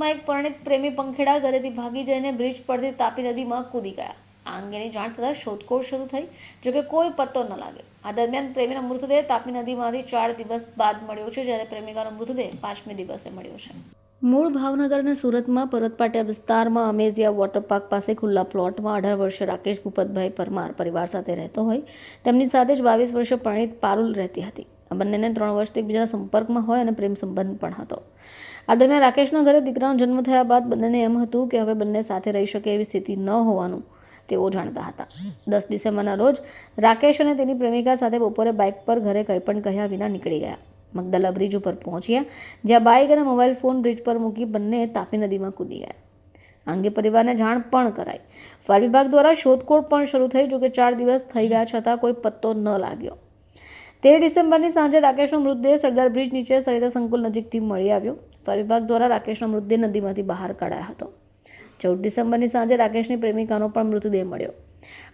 સુરતમાં એક પરિણીત પ્રેમી પંખેડા ઘરેથી ભાગી જઈને બ્રિજ પરથી તાપી નદીમાં કૂદી ગયા. આ અંગેની જાણ થતાં શોધખોળ શરૂ થઈ જોકે કોઈ પત્તો ન લાગ્યો આ દરમિયાન પ્રેમીનો મૃતદેહ તાપી નદીમાંથી ચાર દિવસ બાદ મળ્યો છે, જ્યારે પ્રેમિકાનો મૃતદેહ પાંચમી દિવસે મળ્યો છે. મૂળ ભાવનગર અને સુરતમાં પરતપાટિયા વિસ્તારમાં અમેઝિયા વોટર પાર્ક પાસે ખુલ્લા પ્લોટમાં અઢાર વર્ષે રાકેશ ભૂપતભાઈ પરમાર પરિવાર સાથે રહેતો હોય. તેમની સાથે જ બાવીસ વર્ષે પરિણિત પારુલ રહેતી હતી. આ બંનેને ત્રણ વર્ષથી એકબીજાના સંપર્કમાં હોય અને પ્રેમ સંબંધ પણ હતો. આ દરમિયાન રાકેશના ઘરે દીકરાનો જન્મ થયા બાદ બંનેને એમ હતું કે હવે બંને સાથે રહી શકે એવી સ્થિતિ ન હોવાનું તેઓ જાણતા હતા. દસ ડિસેમ્બરના રોજ રાકેશ અને તેની પ્રેમિકા સાથે બપોરે બાઇક પર ઘરે કંઈ પણ કહ્યા વિના નીકળી ગયા. મગદલા બ્રિજ ઉપર પહોંચ્યા, જ્યાં બાઇક અને મોબાઈલ ફોન બ્રિજ પર મૂકી બંને તાપી નદીમાં કૂદી ગયા. આ અંગે પરિવારને જાણ પણ કરાઈ. ફાયર વિભાગ દ્વારા શોધખોળ પણ શરૂ થઈ, જોકે ચાર દિવસ થઈ ગયા છતાં કોઈ પત્તો ન લાગ્યો. તેર ડિસેમ્બરની સાંજે રાકેશનો મૃતદેહ સરદાર બ્રિજ નીચે સરિતા સંકુલ નજીકથી મળી આવ્યો. ફાયર વિભાગ દ્વારા રાકેશનો મૃતદેહ નદીમાંથી બહાર કાઢાયો હતો. ચૌદ ડિસેમ્બરની સાંજે રાકેશની પ્રેમિકાનો પણ મૃતદેહ મળ્યો.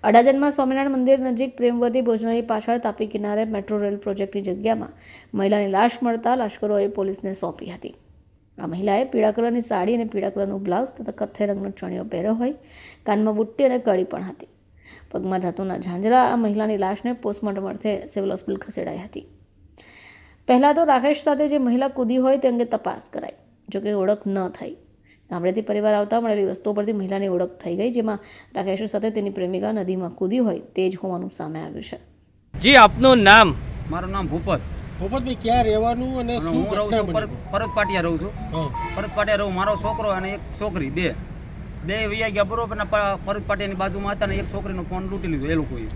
અડાજણમાં સ્વામિનારાયણ મંદિર નજીક પ્રેમવતી ભોજનાલય પાછળ તાપી કિનારે મેટ્રો રેલ પ્રોજેક્ટની જગ્યામાં મહિલાની લાશ મળતા લશ્કરોએ પોલીસને સોંપી હતી. આ મહિલાએ પીળા કલરની સાડી અને પીળા કલરનું બ્લાઉઝ તથા કથ્થઈ રંગનો ચણિયો પહેર્યો હોય, કાનમાં બુટ્ટી અને કડી પણ હતી. પગમાં ધાતુના ઝાંઝરા આ મહિલાની લાશને પોસ્ટમોર્ટમ અર્થે સિવિલ હોસ્પિટલ ખસેડાઈ હતી. પહેલાં તો રાકેશ સાથે જે મહિલા કૂદી હોય તે અંગે તપાસ કરાઈ જોકે ઓળખ ન થઈ. ગામડેથી પરિવાર આવતા મળેલી વસ્તુઓ પરથી મહિલાની ઓળખ થઈ ગઈ જેમાં રાકેશ સાથે તેની પ્રેમિકા નદીમાં કૂદી હોય તે જ હોવાનું સામે આવ્યું છે. જી આપનું નામ? મારું નામ ભૂપત. ભૂપતભાઈ ક્યાં રહેવાનું અને શું હું રહું છું? પરત પાટિયા રહું છું. પરત પાટિયા રહું મારો છોકરો અને એક છોકરી બે. બે વૈયા ગયા બરોબર પરત પાટિયાની બાજુમાં હતા ને એક છોકરીનો ફોન લૂંટી લીધો એ લોકોએ.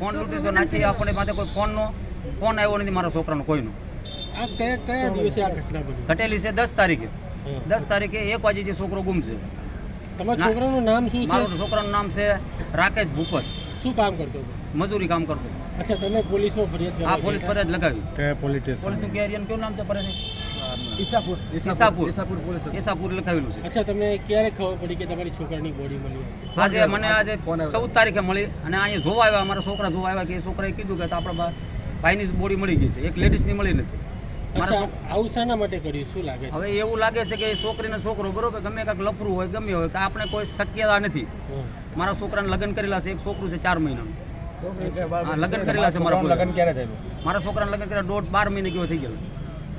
ફોન લૂંટી લીધો નાખી આપણે માથે કોઈ ફોનનો ફોન આવ્યો નથી મારા છોકરાનો કોઈનો. આ કયા કયા દિવસે આ ઘટના બની? ઘટેલી છે દસ તારીખે. દસ તારીખે એક વાગે જે છોકરો ગુમ છે તમારા છોકરાનું નામ શું છે? મારું છોકરાનું નામ છે રાકેશ ભૂપત. શું કામ કરતો મજૂરી કામ કરતો અચ્છા તમે પોલીસમાં ફરિયાદ હા પોલીસ ફરિયાદ લગાવી. કે પોલીસ પોલીસનું કેરિયન કેવું નામ છે ફરજ ઈસાપુર. ઈસાપુર. ઈસાપુર. લખાવેલું છે. અચ્છા તમને ક્યારે ખબર પડી કે તમારી છોકરાની બોડી મળી આજે મને આજે ચૌદ તારીખે મળી અને અહીંયા જોવા આવ્યા અમારા છોકરા જોવા આવ્યા કે છોકરાએ કીધું કે આપણા ભાઈની બોડી મળી ગઈ છે. એક લેડીઝની મળી નથી. મારા આવું શાના માટે કર્યું? શું લાગે હવે એવું લાગે છે કે છોકરીને છોકરો બરોબર ગમે કાંઈક લફરું હોય ગમે હોય કે આપણે કોઈ શક્યતા નથી. મારા છોકરાને લગ્ન કરેલા છે એક છોકરું છે ચાર મહિનાનું. લગ્ન કરેલા છે મારા લગ્ન. ક્યારે થયેલું મારા છોકરાને લગ્ન કર્યા દોઢ બાર મહિને કેવો થઈ ગયો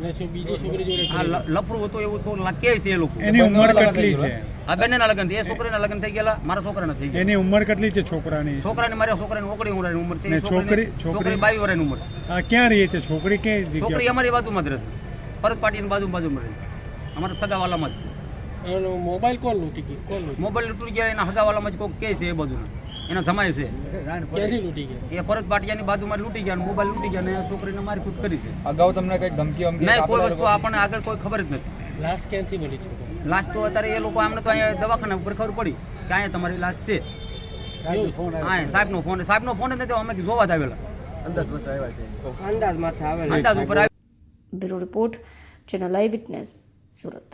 અને શું બીજી છોકરી જોડે આ કરેલું? લ- લફરું હતું એવું તો લા- છે એ લોકો. એની ઉંમર કેટલી છે? આ બંનેના લગ્ન એ છોકરીના લગ્ન થઈ ગયેલા મારા છોકરાના થઈ ગયા એની ઉંમર કેટલી છે છોકરાની? છોકરાની મારા છોકરાની ઓગણી વર્ષની ઉંમર છે. છોકરી- છોકરી- બાવીસ વર્ષની ઉંમર છે. ક્યાં રહી છે? છોકરી છોકરી અમારી બાજુમાં જ રહેતી પરત પાટીની બાજુ બાજુમાં રહે. અમારા સગાવાલામાં જ છે. મોબાઈલ કોણ લૂંટી ગયું કોણ મોબાઈલ તૂટી ગયા એના હગાવાલામાં જ કોઈ કે છે એ બાજુના. એના સમાય છે. ક્યાંથી લૂંટી ગયા. એ પરત પાટિયાની બાજુમાં લૂંટી ગયા મોબાઈલ લૂંટી ગયા અને છોકરીને મારી ખુદ કરી છે. અગાઉ તમને કઈ ધમકી નહીં કોઈ વસ્તુ આપણને આગળ કોઈ ખબર જ નથી. લાશ ક્યાંથી મળી છોકરી લાશ તો અત્યારે એ લોકો આમને તો અહીંયા દવાખાના ઉપર ખબર પડી કે અહીંયા તમારી લાશ છે. હા સાહેબનો ફોન સાહેબનો ફોન જ નથી અમે જોવા જ આવેલા. અંદાજ ઉપર bureau report channel eye witness Surat.